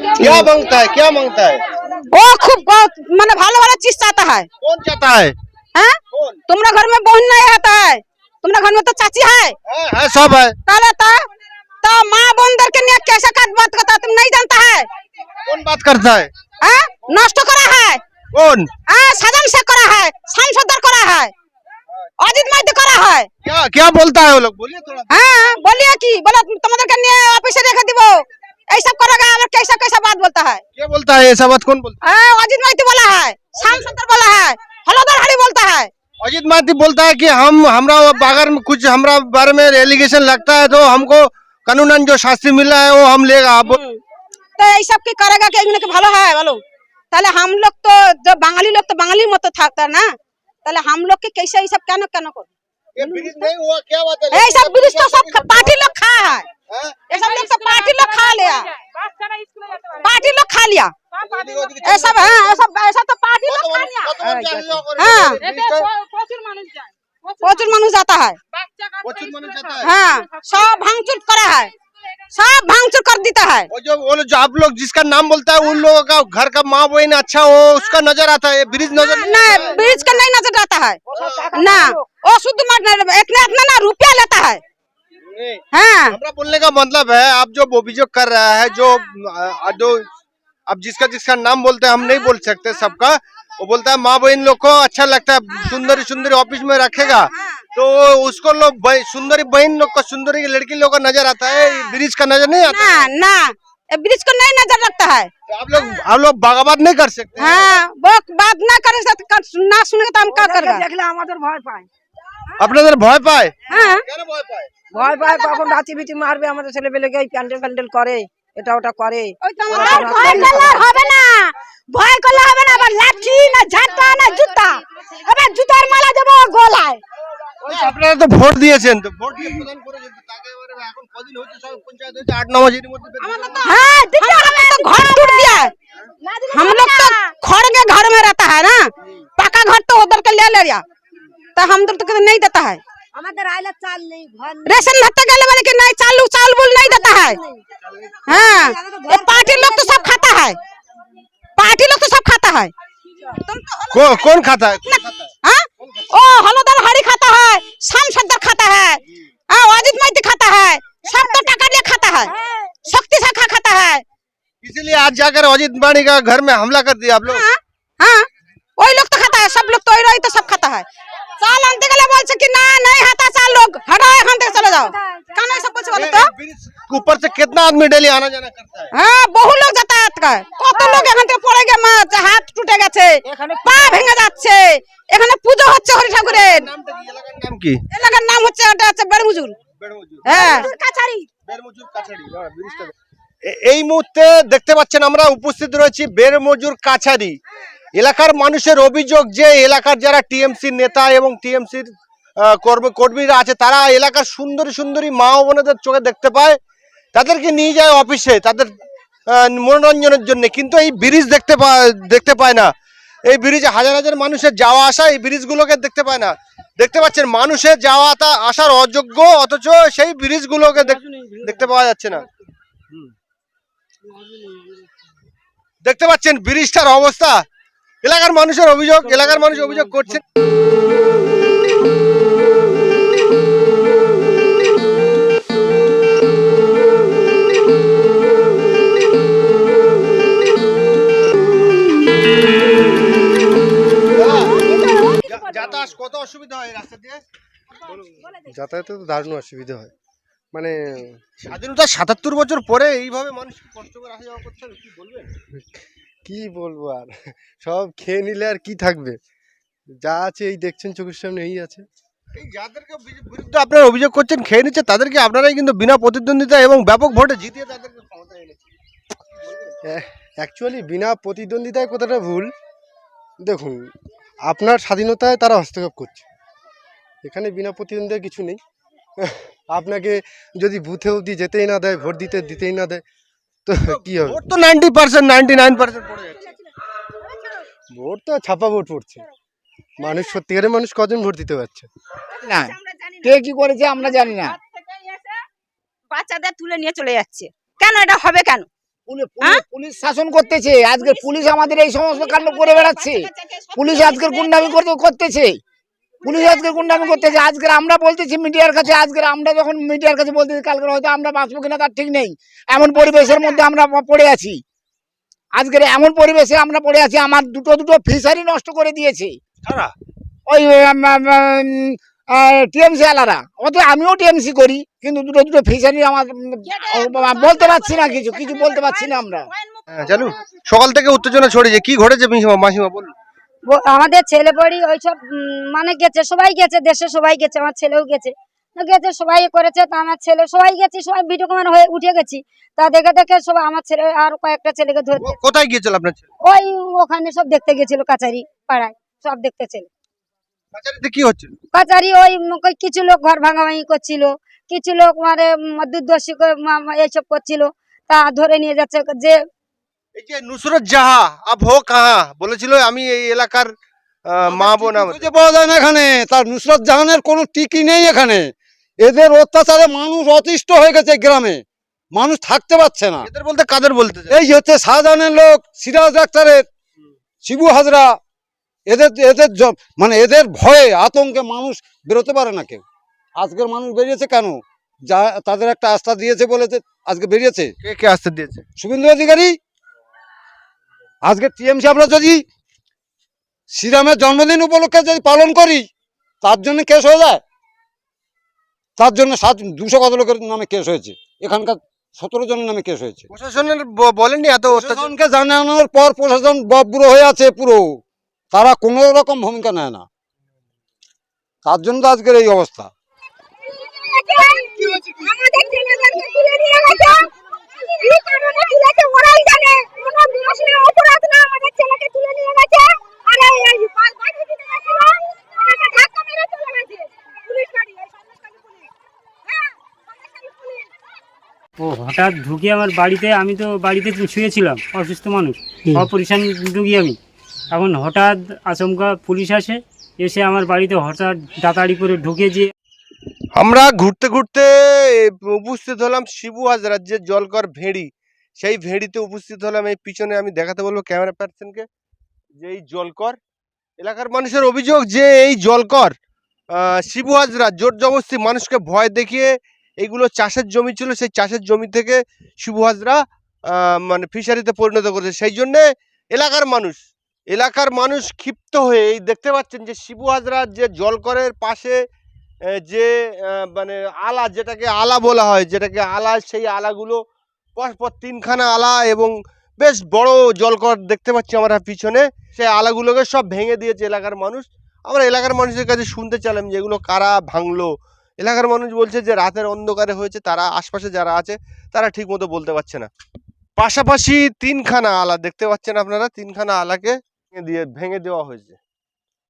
क्या माँगता है? क्या माँगता है? वो खूब मतलब भालो वाला चीज़ चाहता है। कौन चाहता है? हाँ? हैं? तुम्हारे घर में बहन नहीं आता है। तुम्हारे घर में तो चाची है। हाँ, है, सब है। ताला ता तो, तो माँ बहन दर के कैसा का बात करता तुम नहीं जानता है? कौन बात करता है? हाँ? नष्ट करा है। कौन? साधन से करा है सांसद करा है अजित माइती तो करा है। क्या क्या बोलता है वो लोग? बोलिए थोड़ा। हाँ बोलिए कि बोला तुम तुम्हारे ऑफ़िस देखा दीबो ऐसा करोगे और कैसा कैसा बात बोलता है। क्या बोलता है? ऐसा बात कौन बोलता है? हाँ, अजीत माइती बोला है। श्याम सुंदर बोला है। हलोदर हरी बोलता है। अजीत माइती बोलता है कि हम हमरा में कुछ हमरा बारे में एलिगेशन लगता है तो हमको कानूनन जो शास्त्री मिला है वो हम लेगा। आप हम्म। तो ये सब की करेगा कि भलो है बोलो। तले हम लोग तो जो তাহলে হাম লোক তো বাঙালি লোক তো বাঙালির মতো থাকতো না তাহলে হাম লোককে क्या এইসব কেন কেন করবে এইসব বিরিশ सब पार्टी लोग खा है। এই सब ब्रिज तो सब पार्टी लोग खा है हैं? ये सब लोग तो पार्टी लोग खा लिया पार्टी लोग खा लिया देखो, देखो, ये सब है ये सब ऐसा तो पार्टी लोग खा लिया কত মানুষ আসা যাওয়া করে? হ্যাঁ। ব্রিজটা প্রচুর মানুষ जाता है প্রচুর মানুষ যেতে হয়। हाँ सब भांगचूर करा है सब भांगचूर कर देता है वो जो वो जो आप लोग जिसका नाम बोलता है उन लोगों का घर का माँ बहन अच्छा हो उसका नजर आता है ये ब्रिज नजर नहीं आता नहीं ब्रिज का नहीं नजर आता है ना वो शुद्ध मत- इतना इतना ना रुपया लेता है नहीं। हाँ। हमारा बोलने का मतलब है आप जो अभियोग कर रहा है जो जो अब जिसका जिसका नाम बोलते हैं हम नहीं बोल सकते सबका। वो बोलता है माँ बहन लोग को अच्छा लगता है सुंदरी सुंदरी ऑफ़िस में रखेगा। तो उसको लोग सुंदरी बहन लोग का सुंदरी लड़की लोग का नज़र आता है ब्रिज का नज़र नहीं आता ना, ना ब्रिज को नहीं नज़र रखता है। तो आप लोग आप लोग बागाबाद नहीं कर सकते। हाँ, बात ना कर सकते ना सुनेगा तो हम क्या कर देख हमारे तो पाए আপনাদের ভয় পায় हाँ কেন ভয় পায় ভয় পায় কখন রাতি বিতি মারবে আমাদের ছেলে পেলেকে এই প্যান্ডেল প্যান্ডেল করে এটা ওটা করে ওই তো আমার আর ভয় করলে হবে না ভয় করলে হবে না আবার লাঠি না ঝাঁটা না জুতা এবার জুতার মালা দেবো গলায় আপনারা তো ভোট দিয়েছেন তো ভোট দিয়ে প্রদান করেছেন তো তাকে এবারে এখন কদিন হচ্ছে সব পঞ্চায়েত হচ্ছে আট ন মাসের মধ্যে বের- हाँ दिया हमें तो घर टूट गया है। हम लोग तो खड़ के घर में रहता है ना पक्का घर तो उधर के ले ले लिया तो हम तो कभी नहीं देता है আমাদের আইলা চাল নেই ঘর रेशन भत्ता गले वाले के नहीं चालू चाल बुल नहीं देता है हाँ ये पार्टी लोग तो सब खाता है पार्टी लोग तो सब खाता है तुम तो कौ- कौन खाता है कौन खाता है हाँ ओ हलोदर हरी खाता है शाम सद्दर खाता है हाँ अजित माइती खाता है सब तो टका लिए खाता है शक्ति शाखा खाता है इसीलिए आज जाकर अजीत बाणी का घर में हमला कर दिया आप लोग हाँ हाँ वही लोग तो खाता है सब लोग तो वही रही तो सब खाता है চাল আনতে গেলে বলছে কি না নাই হাতা চাল লোক হটাও এখান থেকে চলে যাও। কেন বলো তো? ऊपर से कितना आदमी डेली आना जाना करता है হ্যাঁ বহু লোক যাতায়াত করে। কত হ্যাঁ। লোক এখান থেকে পড়ে গে মাছ হাত টুটে গেছে পা ভেঙে যাচ্ছে। এখানে পুজো হচ্ছে হরি ঠাকুরের এলাকার নাম কি? এলাকার নাম হচ্ছে ওটা হচ্ছে বেড়মুজুর। হ্যাঁ। কাছারি। বেড়মুজুর কাছারি হ্যাঁ, এই মুহূর্তে দেখতে পাচ্ছেন আমরা উপস্থিত রয়েছি বেড়মজুর কাছারি। হ্যাঁ। এলাকার মানুষের অভিযোগ যে এলাকার যারা টিএমসি নেতা এবং টিএমসির কর্মী, কর্মীরা আছে, তারা এলাকার সুন্দরী সুন্দরী মা ও বোনেদের চোখে দেখতে পায়। তাদেরকে নিয়ে যায় অফিসে, তাদের মনোরঞ্জনের জন্য। কিন্তু এই ব্রিজ দেখতে দেখতে পায় না। এই ব্রিজে হাজার হাজার মানুষের যাওয়া আসা, এই ব্রিজগুলোকে দেখতে পায় না। দেখতে পাচ্ছেন, মানুষের যাওয়া আসার অযোগ্য, অথচ সেই ব্রিজগুলোকে দেখ- দেখতে পাওয়া যাচ্ছে না। দেখতে পাচ্ছেন, ব্রিজটার অবস্থা। এলাকার মানুষের অভিযোগ এলাকার মানুষ অভিযোগ করছে। যাতায়াত কত অসুবিধা হয় রাস্তা দিয়ে? যাতায়াতে তো দারুণ অসুবিধা হয়। মানে স্বাধীনতা সাতাত্তর বছর পরে এইভাবে মানুষ কষ্ট করে আসা যাওয়া করছে কি বলবেন? কি বলব আর? সব খেয়ে নিলে আর কি থাকবে? যা আছে এই দেখছেন চোখের সামনে এই আছে। এই যাদেরকে বিরুদ্ধে আপনারা অভিযোগ করছেন খেয়ে নিচ্ছে তাদেরকে আপনারাই কিন্তু বিনা প্রতিদ্বন্দ্বিতা এবং ব্যাপক ভোটে জিতিয়ে তাদেরকে ক্ষমতায় এনেছে। অ্যাকচুয়ালি বিনা প্রতিদ্বন্দ্বিতায় কথাটা ভুল। দেখুন আপনার স্বাধীনতায় তারা হস্তক্ষেপ করছে। এখানে বিনা প্রতিদ্বন্দ্বিতা কিছু নেই। আপনাকে যদি বুথে অবধি যেতেই না দেয় ভোট দিতে দিতেই না দেয় তো কি হবে? ভোট তো ninety percent ninety nine percent পড়ে যাচ্ছে। ভোট তো ছাপা ভোট পড়ছে। মানুষ সত্যিকারের মানুষ কজন ভোট দিতে পারছে? না। কে কি করেছে আমরা জানি না। বাচ্চাদের তুলে নিয়ে চলে যাচ্ছে। কেন এটা হবে কেন? পুলি- পুলি-? পুলিশ শাসন করতেছে। আজকে পুলিশ আমাদের এই সমস্ত কাণ্ড করে বেড়াচ্ছে। পুলিশ আজকের গুন্ডামি করতে করতেছে। পুলিশ আজকে গুন্ডামি করতেছে আজকে আমরা বলতেছি মিডিয়ার কাছে আজকে আমরা যখন মিডিয়ার কাছে বলতেছি কালকে হয়তো আমরা বাঁচবো কিনা তার ঠিক নেই। এমন পরিবেশের মধ্যে আমরা পড়ে আছি। আজকের এমন পরিবেশে আমরা পড়ে আছি আমার দুটো দুটো ফিশারি নষ্ট করে দিয়েছে। ওই টিএমসি আলারা। অত আমিও টিএমসি করি কিন্তু দুটো দুটো ফিশারি আমার বলতে পারছি না কিছু কিছু বলতে পারছি না আমরা। হ্যাঁ চালু সকাল থেকে উত্তেজনা ছড়িয়েছে কি ঘটেছে মাসিমা মাসিমা বলুন। আমাদের ছেলে পড়ি ওইসব মানে গেছে সবাই গেছে দেশে সবাই গেছে আমার ছেলেও গেছে। গেছে সবাই করেছে তা আমার ছেলে সবাই গেছি সবাই ভিডিও কমান হয়ে উঠে গেছি। তা দেখে দেখে সবাই আমার ছেলে আর কয়েকটা ছেলেকে ধরে কোথায় গিয়েছিল আপনার ছেলে? ওই ওখানে সব দেখতে গেছিল কাচারি পাড়ায় সব দেখতে ছেলে। কি কাচারি ওই কিছু লোক ঘর ভাঙাভাঙি করছিল কিছু লোক মানে দুর্দর্শী এইসব করছিল। তা ধরে নিয়ে যাচ্ছে যে এই যে নুসরত জাহা আব হো কাহা? বলেছিল আমি এই এলাকার মা বোন আমার খুঁজে পাওয়া যায় না এখানে। তার নুসরত জাহানের কোনো টিকি নেই এখানে। এদের অত্যাচারে মানুষ অতিষ্ঠ হয়ে গেছে গ্রামে। মানুষ থাকতে পারছে না। এদের বলতে কাদের বলতে এই হচ্ছে শাহজাহানের লোক সিরাজ ডাক্তারের শিবু হাজরা এদের এদের মানে এদের ভয়ে আতঙ্কে মানুষ বেরোতে পারে না কেউ। আজকের মানুষ বেরিয়েছে কেন? যা তাদের একটা আস্থা দিয়েছে বলেছে আজকে বেরিয়েছে। কে কে আসতে দিয়েছে? শুভেন্দু অধিকারী? আজকে টিএমসি আমরা যদি শ্রীরামের জন্মদিন উপলক্ষে যদি পালন করি তার জন্য কেস হয়ে যায়? তার জন্য সাত দুশো কত লোকের নামে কেস হয়েছে? এখানকার সতেরো জনের নামে কেস হয়েছে। প্রশাসনের বলেননি এত প্রশাসনকে জানানোর পর প্রশাসন বব্র হয়ে আছে পুরো। তারা কোনো রকম ভূমিকা নেয় না। তার জন্য তো আজকের এই অবস্থা। কি কারণে তুলেছে ওরাই জানে কোনো দোষ না অপরাধ না আমাদের ছেলেকে তুলে নিয়ে গেছে আরে এই পাঁচ বাড়ি দিতে গেছিল ওনাকে ধাক্কা মেরে চলে গেছে পুলিশ গাড়ি এই সন্দেশখালী পুলিশ হ্যাঁ সন্দেশখালী পুলিশ ও হঠাৎ ঢুকে আমার বাড়িতে আমি তো বাড়িতে শুয়েছিলাম অসুস্থ মানুষ অপরিশান ঢুকি আমি। এখন হঠাৎ আচমকা পুলিশ আসে এসে আমার বাড়িতে হঠাৎ দাতাড়ি করে ঢুকে যে আমরা ঘুরতে ঘুরতে উপস্থিত হলাম শিবু হাজরার যে জলকর ভেড়ি। সেই ভেড়িতে উপস্থিত হলাম, এই পিছনে আমি দেখাতে বলব ক্যামেরা পার্সনকে যে এই জলকর, এলাকার মানুষের অভিযোগ যে এই জলকর শিবু হাজরা জোর জবরদস্তি মানুষকে ভয় দেখিয়ে এইগুলো চাষের জমি ছিল, সেই চাষের জমি থেকে শিবু হাজরা মানে ফিশারিতে পরিণত করেছে। সেই জন্যে এলাকার মানুষ এলাকার মানুষ ক্ষিপ্ত হয়ে এই দেখতে পাচ্ছেন যে শিবু হাজরার যে জলকরের পাশে যে মানে আলা যেটাকে আলা বলা হয়, যেটাকে আলা, সেই আলাগুলো পরপর তিনখানা আলা এবং বেশ বড় জলকর দেখতে পাচ্ছি আমরা পিছনে। সেই আলাগুলোকে সব ভেঙে দিয়েছে এলাকার মানুষ। আমরা এলাকার মানুষের কাছে শুনতে চাইলাম যে এগুলো কারা ভাঙলো। এলাকার মানুষ বলছে যে রাতের অন্ধকারে হয়েছে, তারা আশপাশে যারা আছে, তারা ঠিক মতো বলতে পারছে না। পাশাপাশি তিনখানা আলা দেখতে পাচ্ছেন আপনারা, তিনখানা আলাকে দিয়ে, ভেঙে দেওয়া হয়েছে।